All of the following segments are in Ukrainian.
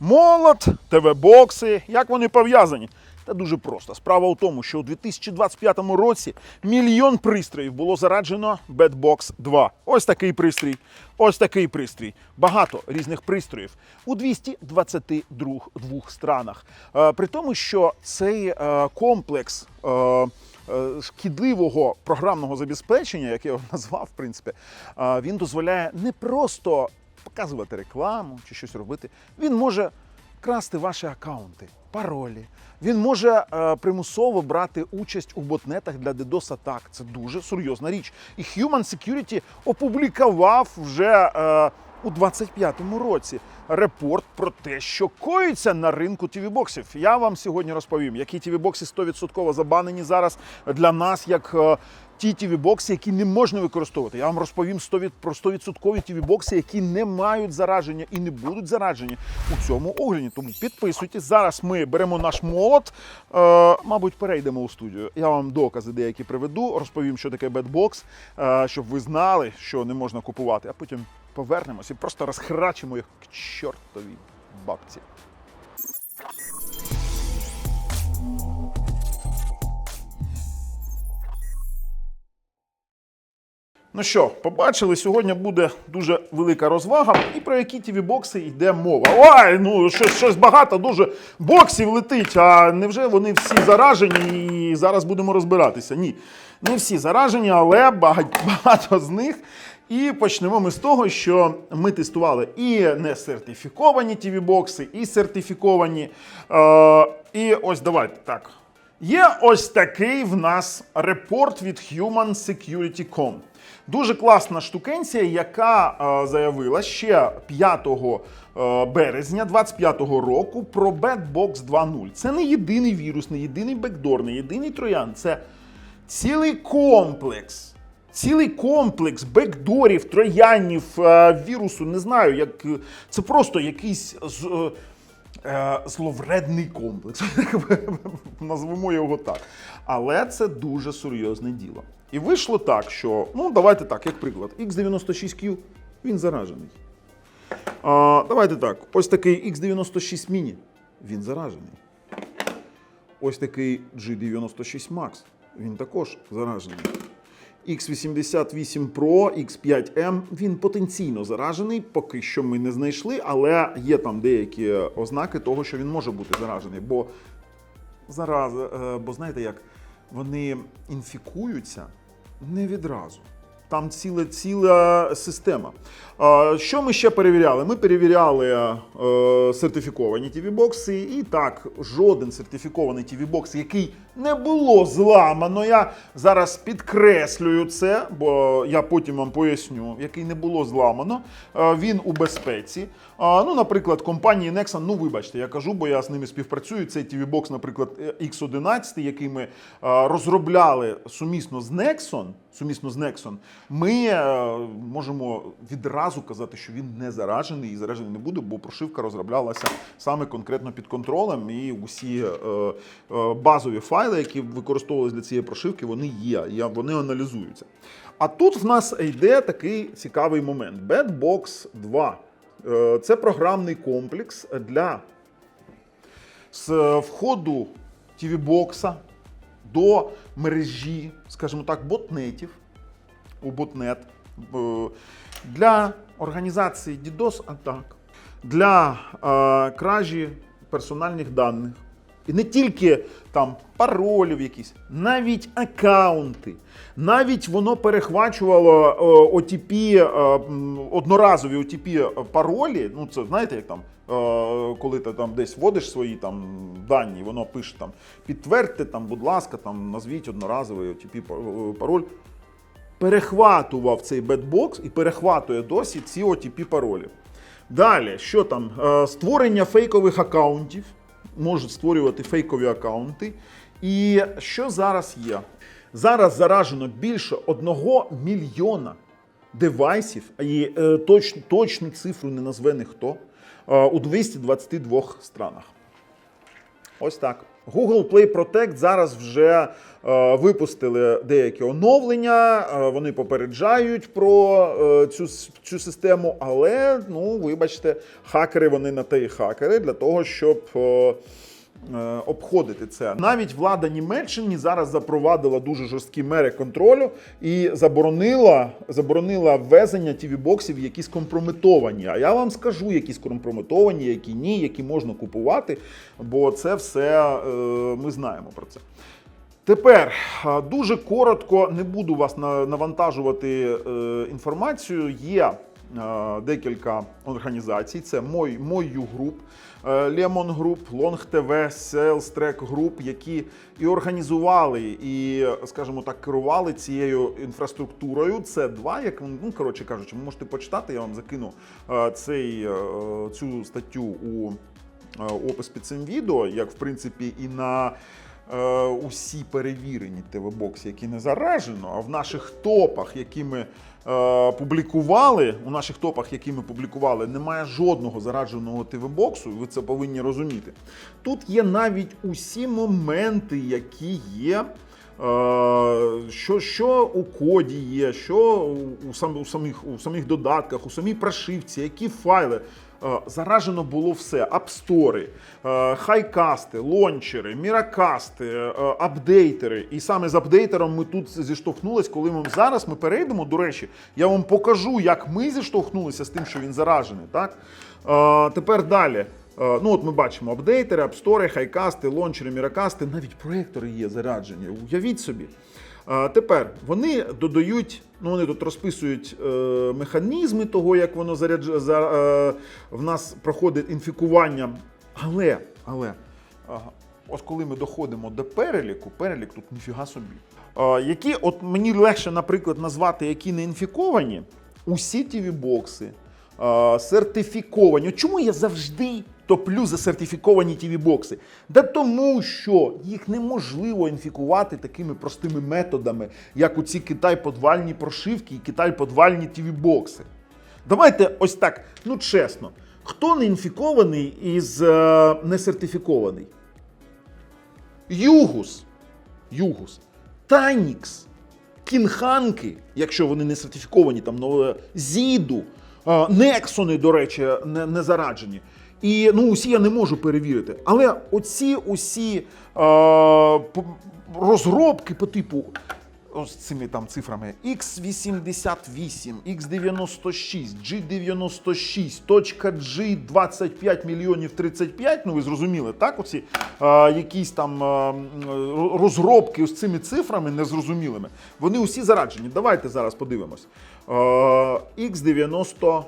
Молот, ТВ-бокси, як вони пов'язані? Та дуже просто. Справа у тому, що у 2025 році мільйон пристроїв було зараджено Bedbox 2. Ось такий пристрій, ось такий пристрій. Багато різних пристроїв у 222 двох странах. Е, При тому, що цей е, комплекс. е, Шкідливого програмного забезпечення, як я його назвав, в принципі, він дозволяє не просто показувати рекламу чи щось робити. Він може красти ваші акаунти, паролі. Він може е, примусово брати участь у ботнетах для DDoS атак. Це дуже серйозна річ. І Human Security опублікував вже е, у 25-му році репорт про те, що коїться на ринку тіві-боксів. Я вам сьогодні розповім, які тіві-бокси 100% забанені зараз для нас, як е, ті тіві-бокси, які не можна використовувати. Я вам розповім 100 від- про 100% тіві-бокси, які не мають зараження і не будуть заражені у цьому огляді. Тому підписуйтесь. Зараз ми беремо наш молот. Е, мабуть, перейдемо у студію. Я вам докази деякі приведу, розповім, що таке бетбокс, е, щоб ви знали, що не можна купувати, а потім повернемось і просто розхрачимо їх к чортовій бабці. Ну що, побачили, сьогодні буде дуже велика розвага. І про які тіві бокси йде мова. Ой, ну щось, щось багато, дуже боксів летить. А невже вони всі заражені і зараз будемо розбиратися? Ні, не всі заражені, але багато з них. І почнемо ми з того, що ми тестували і не сертифіковані тіві бокси, і сертифіковані. Е, і ось давайте так. Є ось такий в нас репорт від Human Security.com. Дуже класна штукенція, яка е, заявила ще 5 е, березня 25-го року про Bedbox 2.0. Це не єдиний вірус, не єдиний бекдор, не єдиний троян. Це цілий комплекс. Цілий комплекс бекдорів, троянів, е, вірусу, не знаю, як це просто якийсь з, зловредний комплекс. Назвемо його так. Але це дуже серйозне діло. І вийшло так, що, ну давайте так, як приклад, X96Q, він заражений. А, давайте так, ось такий X96 Mini, він заражений. Ось такий G96 Max, він також заражений. X88 Pro, X5M, він потенційно заражений, поки що ми не знайшли, але є там деякі ознаки того, що він може бути заражений. Бо зараз, е, бо знаєте як, вони інфікуються не відразу. Там ціла, ціла система. Що ми ще перевіряли? Ми перевіряли е, сертифіковані TV-бокси. І так, жоден сертифікований TV-бокс, який не було зламано. Я зараз підкреслюю це, бо я потім вам поясню, який не було зламано. е, Він у безпеці. Ну, наприклад, компанії Nexon, ну вибачте, я кажу, бо я з ними співпрацюю. Цей TV-бокс, наприклад, X11, який ми е, розробляли сумісно з Nexon, сумісно з Nexon, ми е, можемо відразу казати, що він не заражений і заражений не буде, бо прошивка розроблялася саме конкретно під контролем, і усі е, е, базові файли, які використовувалися для цієї прошивки, вони є, вони аналізуються. А тут в нас йде такий цікавий момент: Bedbox 2. Е, Це програмний комплекс для з входу TV-бокса до мережі, скажімо так, ботнетів у ботнет е, для організації DDoS атак, для е, кражі персональних даних. І не тільки там паролів якісь, навіть акаунти. Навіть воно перехвачувало е, OTP, е, одноразові OTP паролі. Ну, це знаєте, як там, е, коли ти там десь вводиш свої там дані, воно пише там підтвердьте, там, будь ласка, там назвіть одноразовий OTP па- е, пароль. Перехватував цей бетбокс і перехватує досі ці OTP паролі. Далі, що там? Е, Створення фейкових акаунтів. Можуть створювати фейкові аккаунти. І що зараз є? Зараз заражено більше одного мільйона девайсів, і е, точ, точну цифру не назве ніхто, е, у 222 странах. Ось так. Google Play Protect зараз вже е, випустили деякі оновлення. е, вони попереджають про е, цю, цю систему, але ну, вибачте, хакери вони на те і хакери для того, щоб. е, обходити це. Навіть влада Німеччини зараз запровадила дуже жорсткі мери контролю і заборонила, заборонила ввезення тіві-боксів, які скомпрометовані. А я вам скажу, які скомпрометовані, які ні, які можна купувати, бо це все е, ми знаємо про це. Тепер дуже коротко не буду вас навантажувати е, інформацією. Є е, декілька організацій. Це мою груп, е, Lemon Group, Long TV, Sales Track Group, які і організували, і, скажімо так, керували цією інфраструктурою. Це два, як ну коротше кажучи, ви можете почитати. Я вам закину е, цей, е, цю статтю у е, опис під цим відео, як в принципі і на е, усі перевірені ТВ-бокси, які не заражено, а в наших топах, які ми е, публікували, у наших топах, які ми публікували, немає жодного зарадженого ТВ-боксу, ви це повинні розуміти. Тут є навіть усі моменти, які є. Е, Що, що у коді є, що у, сам, у, самих, у самих додатках, у самій прошивці, які файли. Е, Заражено було все: апстори, е, хайкасти, лончери, міракасти, е, апдейтери. І саме з апдейтером ми тут зіштовхнулись, коли ми зараз ми перейдемо. До речі, я вам покажу, як ми зіштовхнулися з тим, що він заражений. Так? Тепер далі. Ну, от ми бачимо апдейтери, апстори, хайкасти, лончери, міракасти, навіть проектори є зараджені. Уявіть собі. Тепер вони додають, ну вони тут розписують е, механізми того, як воно зарядж... за, е, в нас проходить інфікування. Але, але, от коли ми доходимо до переліку, перелік тут ніфіга собі. Е, які, от мені легше, наприклад, назвати, які не інфіковані, усі тіві бокси е, сертифіковані. Чому я завжди топлю за сертифіковані тіві бокси? Да тому, що їх неможливо інфікувати такими простими методами, як у ці Китай-подвальні прошивки і Китай-подвальні тіві бокси. Давайте ось так, ну чесно, хто не інфікований із е, несертифікований? Югус. Югус. Танікс. Кінханки, якщо вони не сертифіковані, там ну, Зіду, е, Нексони, до речі, не, не зараджені. І ну, усі я не можу перевірити. Але оці усі е, розробки по типу ось цими там цифрами X88, X96, G96, точка G 25 мільйонів 35, ну ви зрозуміли, так? Оці е, якісь там е, розробки з цими цифрами незрозумілими. Вони усі зараджені. Давайте зараз подивимось. Е, X90.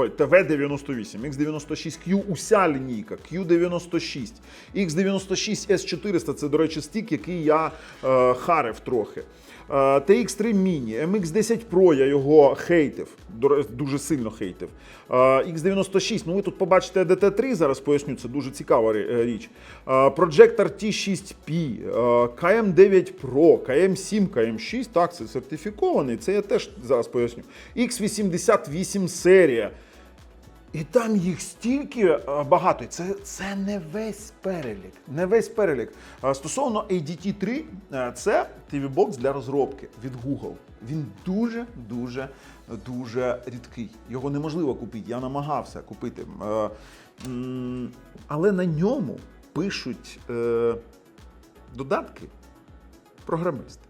Ой, ТВ-98, X96Q, уся лінійка, Q96, X96 S400 це, до речі, стік, який я е, харив трохи. Е, TX3 Mini, MX10 Pro, я його хейтив, дуже сильно хейтив. Е, X96, ну ви тут побачите DT3, зараз поясню, це дуже цікава е, річ. Е, Projector T6P, е, KM9 Pro, KM7, KM6, так, це сертифікований, це я теж зараз поясню. X88 серія. І там їх стільки е, багато. Це, це не весь перелік. Не весь перелік. Е, Стосовно ADT3, е, це TV-бокс для розробки від Google. Він дуже, дуже, дуже рідкий. Його неможливо купити. Я намагався купити. Але на ньому пишуть додатки програмисти.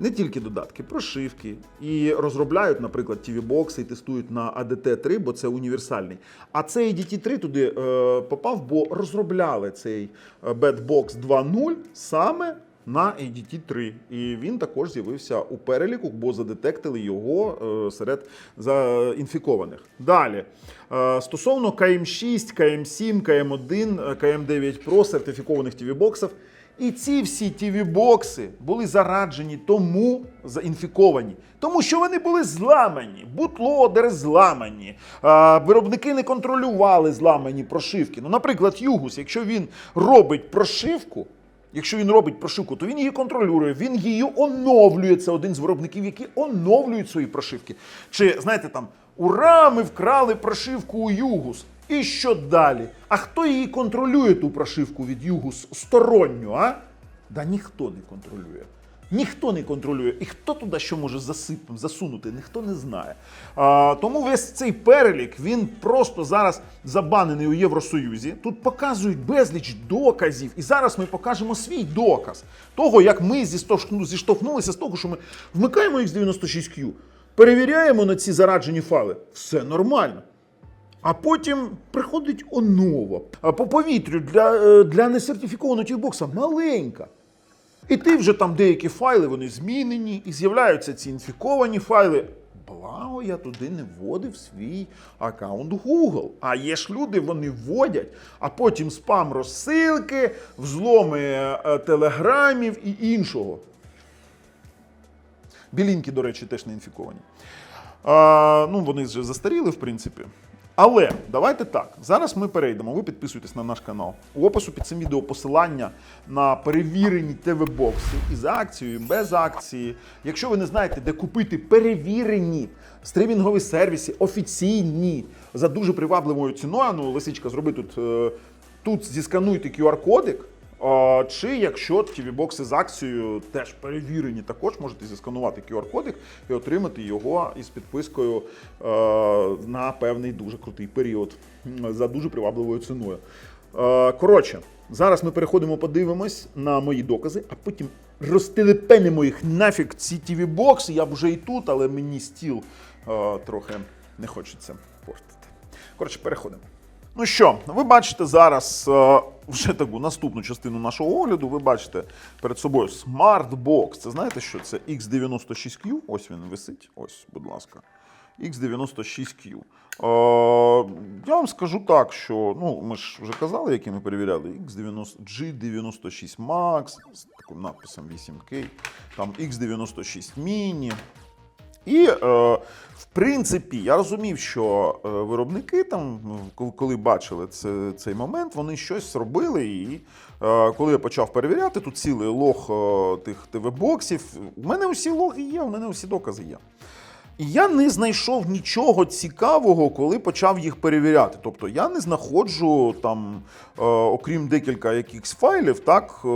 Не тільки додатки, прошивки. І розробляють, наприклад, TV-бокси і тестують на ADT3, бо це універсальний. А цей DT3 туди е, попав, бо розробляли цей е, Bedbox 2.0 саме на ADT3. І він також з'явився у переліку, бо задетектили його е, серед заінфікованих. Далі. Е, стосовно КМ6, КМ7, КМ1, КМ9 Pro сертифікованих TV-боксів. І ці всі TV-бокси були зараджені тому заінфіковані, тому що вони були зламані, бутлодери зламані, а, виробники не контролювали зламані прошивки. Ну, наприклад, Югус, якщо він робить прошивку, якщо він робить прошивку, то він її контролює, він її оновлює. Це один з виробників, які оновлюють свої прошивки. Чи знаєте там, ура, ми вкрали прошивку у Югус. І що далі? А хто її контролює, ту прошивку від югу сторонню, а? Да ніхто не контролює. Ніхто не контролює. І хто туди що може засип, засунути, ніхто не знає. А, тому весь цей перелік він просто зараз забанений у Євросоюзі. Тут показують безліч доказів. І зараз ми покажемо свій доказ того, як ми зіштовхну- зіштовхнулися з того, що ми вмикаємо X96Q, перевіряємо на ці зараджені файли. Все нормально. А потім приходить онова. По повітрю для, е, для несертифікованого тівбокса маленька. І ти вже там деякі файли вони змінені, і з'являються ці інфіковані файли. Благо, я туди не вводив свій аккаунт Google. А є ж люди, вони вводять, а потім спам розсилки, взломи е, телеграмів і іншого. Білінки, до речі, теж не інфіковані. А, ну, вони вже застаріли, в принципі. Але давайте так. Зараз ми перейдемо. Ви підписуйтесь на наш канал. У опису під цим відео посилання на перевірені ТВ-бокси із акцією, і без акції. Якщо ви не знаєте, де купити перевірені стрімінгові сервіси, офіційні, за дуже привабливою ціною. Ну, Лисичка, зроби тут, е, тут зіскануйте QR-кодик. Чи якщо TV-бокси з акцією теж перевірені, також можете зісканувати QR-кодик і отримати його із підпискою е, на певний дуже крутий період за дуже привабливою ціною. Е, Коротше, зараз ми переходимо, подивимось на мої докази, а потім розтелепенимо їх нафіг ці TV-бокси. Я вже і тут, але мені стіл е, трохи не хочеться портити. Коротше, переходимо. Ну що, ви бачите зараз е, вже таку наступну частину нашого огляду. Ви бачите перед собою смарт-бокс. Це знаєте що? Це X96Q. Ось він висить. Ось, будь ласка. X96Q. Е, я вам скажу так, що ну, ми ж вже казали, які ми перевіряли. X90, G96 Max з таким надписом 8K, там X96 Mini. І, е, в принципі, я розумів, що е, виробники там, ну, коли- бачили це, цей момент, вони щось робили. І е, коли я почав перевіряти, тут цілий лог е, тих ТВ-боксів. У мене усі логи є, у мене усі докази є. І я не знайшов нічого цікавого, коли почав їх перевіряти. Тобто я не знаходжу там, е, окрім декілька якихось файлів, так е,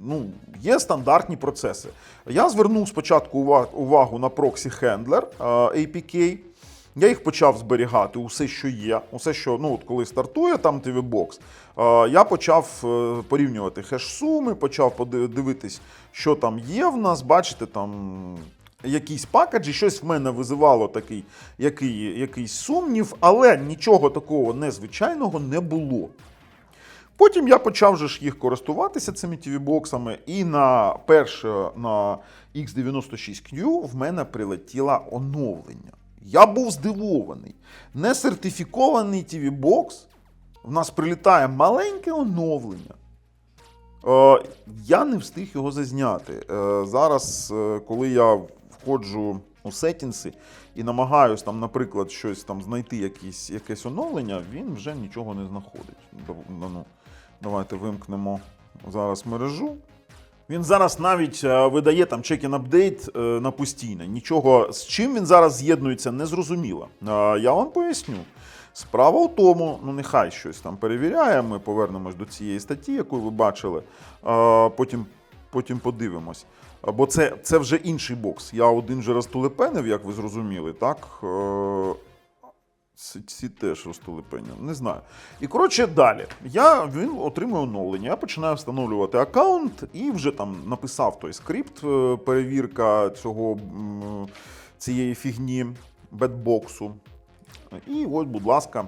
ну, є стандартні процеси. Я звернув спочатку увагу на Handler е, APK. Я їх почав зберігати, усе, що є, усе, що ну, от коли стартує там TV-бокс, е, я почав е, порівнювати хеш-суми, почав поди- дивитись, що там є в нас. Бачите, там якісь пакеджі, щось в мене визивало такий який, якийсь сумнів, але нічого такого незвичайного не було. Потім я почав же ж їх користуватися цими TV-боксами, і на перше на X96Q в мене прилетіло оновлення. Я був здивований. Не сертифікований TV-бокс, в нас прилітає маленьке оновлення. Е, я не встиг його зазняти. Е, зараз, е, коли я входжу у сеттінси і намагаюсь там, наприклад, щось там знайти якісь, якесь оновлення, він вже нічого не знаходить. Ну, давайте вимкнемо зараз мережу. Він зараз навіть е, видає там update е, на постійне. Нічого з чим він зараз з'єднується, не зрозуміло. Е, Я вам поясню. Справа у тому, ну нехай щось там перевіряє. Ми повернемось до цієї статті, яку ви бачили. е, Потім, потім подивимось. Е, Бо це, це вже інший бокс. Я один же розтулепенив, як ви зрозуміли, так? Е, ці, ці теж розтулепення, не знаю. І коротше, далі. Я він отримує оновлення. Я починаю встановлювати аккаунт і вже там написав той скрипт, е, перевірка цього цієї фігні бетбоксу. І ось, будь ласка,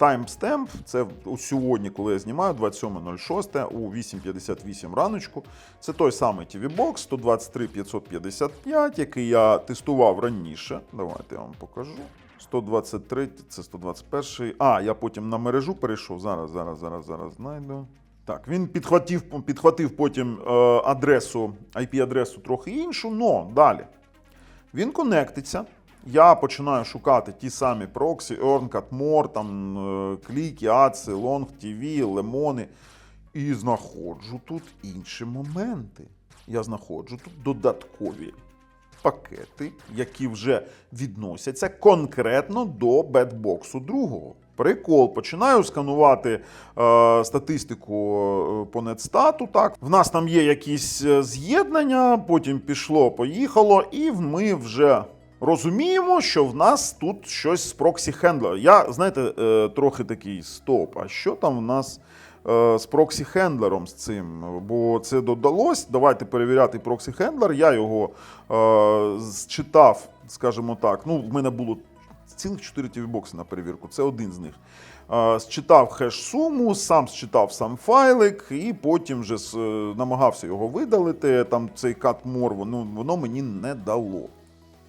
таймстемп. Це сьогодні, коли я знімаю, 27.06 у 8.58 раночку. Це той самий TV-Box 123 555, який я тестував раніше. Давайте я вам покажу. 123, це 121. А, я потім на мережу перейшов. Зараз, зараз, зараз, зараз знайду. Так, він підхватив, підхватив потім е, адресу, IP-адресу трохи іншу, но далі. Він конектиться. Я починаю шукати ті самі проксі, EarnCat More, там е, кліки, Аці, Long TV, лемони. І знаходжу тут інші моменти. Я знаходжу тут додаткові пакети, які вже відносяться конкретно до бетбоксу другого. Прикол, починаю сканувати е, статистику е, по нетстату. Так, в нас там є якісь е, з'єднання, потім пішло, поїхало, і ми вже розуміємо, що в нас тут щось з проксі хендлера. Я, знаєте, е, трохи такий стоп. А що там в нас? е, З проксі хендлером з цим, бо це додалось. Давайте перевіряти проксі хендлер. Я його е, зчитав, скажімо так. Ну, в мене було цілих 4 TV-бокси на перевірку. Це один з них. Считав хеш-суму, сам считав сам файлик, і потім вже намагався його видалити. Там цей кат-мор, воно, воно мені не дало.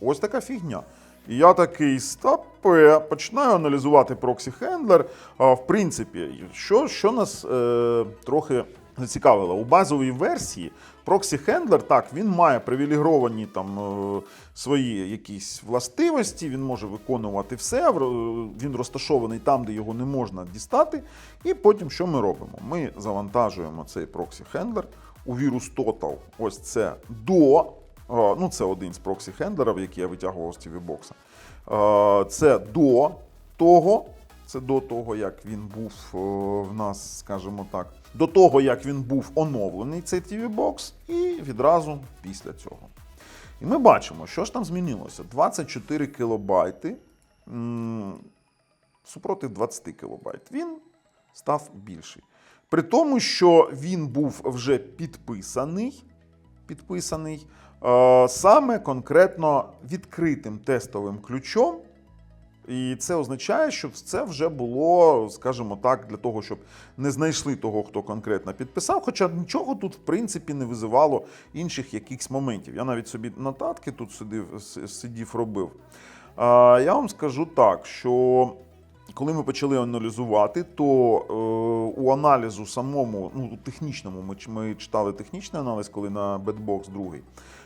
Ось така фігня. І я такий стопе, починаю аналізувати проксі хендлер. В принципі, що, що нас е, трохи зацікавило, у базовій версії проксі хендлер, так, він має привілеговані там е, свої якісь властивості, він може виконувати все, він розташований там, де його не можна дістати. І потім що ми робимо? Ми завантажуємо цей проксі хендлер у вірус Total. Ось це до. Ну, це один з проксі хендлерів, який я витягував з TV-бокса. Це до того, це до того, як він був е, в нас, скажімо так, до того, як він був оновлений, цей TV-бокс, і відразу після цього. І ми бачимо, що ж там змінилося. 24 кілобайти супроти 20 кілобайт. Він став більший. При тому, що він був вже підписаний, підписаний саме конкретно відкритим тестовим ключом. І це означає, що це вже було, скажімо так, для того, щоб не знайшли того, хто конкретно підписав. Хоча нічого тут, в принципі, не визивало інших якихось моментів. Я навіть собі нотатки тут сидів, сидів, робив. Я вам скажу так, що коли ми почали аналізувати, то е, у аналізу самому, ну, технічному, ми, ми читали технічний аналіз, коли на Bedbox другий,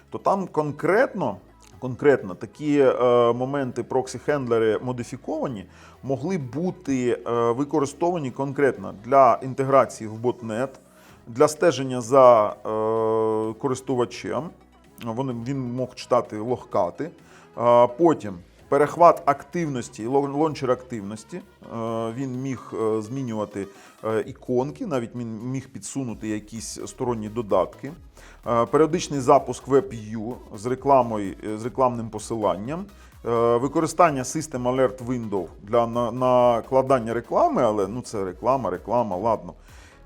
то там конкретно, конкретно такі е, моменти проксі-хендлери модифіковані могли бути е, використовані конкретно для інтеграції в ботнет, для стеження за е, користувачем. Вони, він мог читати логкати. Е, Потім перехват активності, лончер активності. Е, Він міг е, змінювати е, іконки, навіть він міг підсунути якісь сторонні додатки. Періодичний запуск WebView з рекламою, з рекламним посиланням. Використання System Alert Window для накладання реклами, але ну це реклама, реклама, ладно.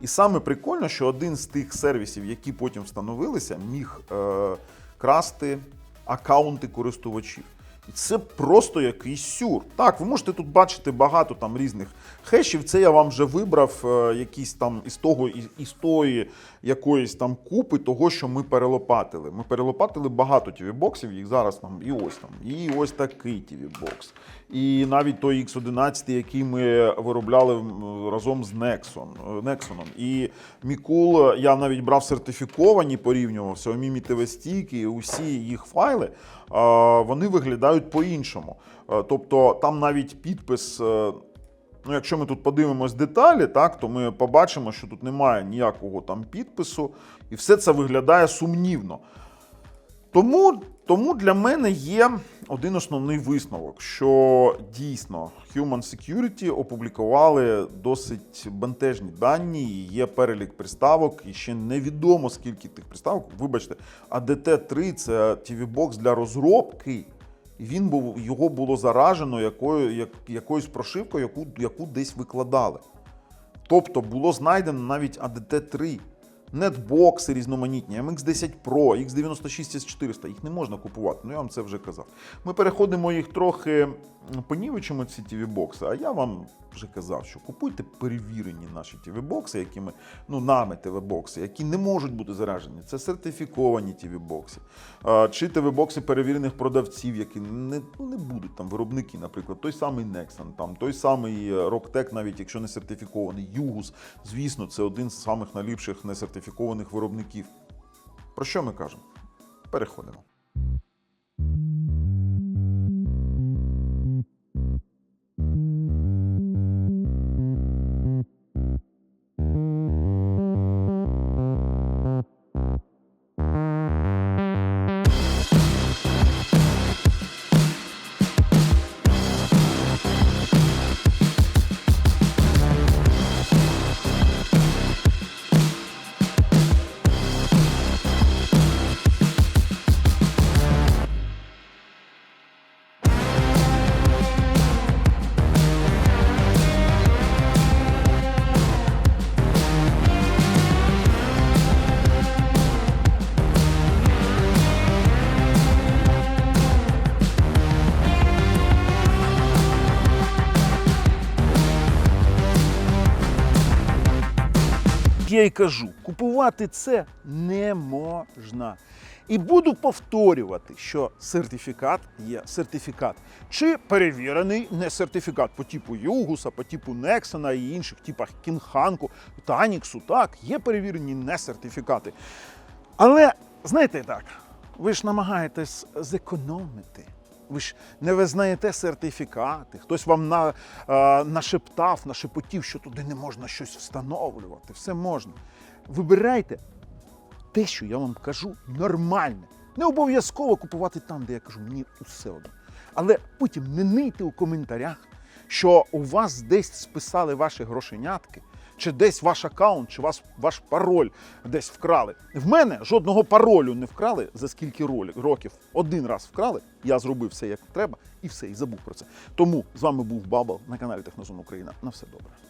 І саме прикольно, що один з тих сервісів, які потім встановилися, міг е, красти акаунти користувачів. І це просто якийсь сюр. Так, ви можете тут бачити багато там різних хешів. Це я вам вже вибрав е, якісь там із того, із, тої якоїсь там купи того, що ми перелопатили. Ми перелопатили багато TV-боксів, їх зараз там і ось там, і ось такий TV-бокс. І навіть той X11, який ми виробляли разом з Nexon, е, Nexon. І Мікул, я навіть брав сертифіковані, порівнював Xiaomi TV стійки, усі їх файли, вони виглядають по-іншому. Тобто там навіть підпис. е, Ну, якщо ми тут подивимось деталі, так, то ми побачимо, що тут немає ніякого там підпису, і все це виглядає сумнівно. Тому, тому для мене є один основний висновок, що дійсно Human Security опублікували досить бентежні дані, є перелік приставок, і ще невідомо скільки тих приставок. Вибачте, а DT3 це TV-бокс для розробки. І він був, його було заражено якою, як, якоюсь прошивкою, яку, яку десь викладали. Тобто було знайдено навіть ADT3, нетбокси різноманітні, MX10 Pro, X96 S400. Їх не можна купувати, ну я вам це вже казав. Ми переходимо їх трохи понівечимо, ці TV-бокси, а я вам вже казав, що купуйте перевірені наші TV-бокси, які ми, ну, нами TV-бокси, які не можуть бути заражені. Це сертифіковані TV-бокси. Чи TV-бокси перевірених продавців, які не, ну, не будуть там виробники, наприклад, той самий Nexon, там, той самий е, Rocktech, навіть якщо не сертифікований, Югус, звісно, це один з самих найліпших несертифікованих виробників. Про що ми кажемо? Переходимо. Я і кажу, купувати це не можна. І буду повторювати, що сертифікат є сертифікат. Чи перевірений не сертифікат по типу Югуса, по типу Нексона і інших типах Кінханку, Таніксу. Так, є перевірені не сертифікати. Але знаєте так, ви ж намагаєтесь зекономити. Ви ж не визнаєте сертифікати. Хтось вам на, е, нашептав, нашепотів, що туди не можна щось встановлювати. Все можна. Вибирайте те, що я вам кажу, нормальне. Не обов'язково купувати там, де я кажу, мені усе одно. Але потім не нийте у коментарях, що у вас десь списали ваші грошенятки, чи десь ваш аккаунт, чи вас, ваш пароль десь вкрали. В мене жодного паролю не вкрали за скільки років. Один раз вкрали, я зробив все як треба, і все, і забув про це. Тому з вами був Бабл на каналі Технозон Україна. На все добре.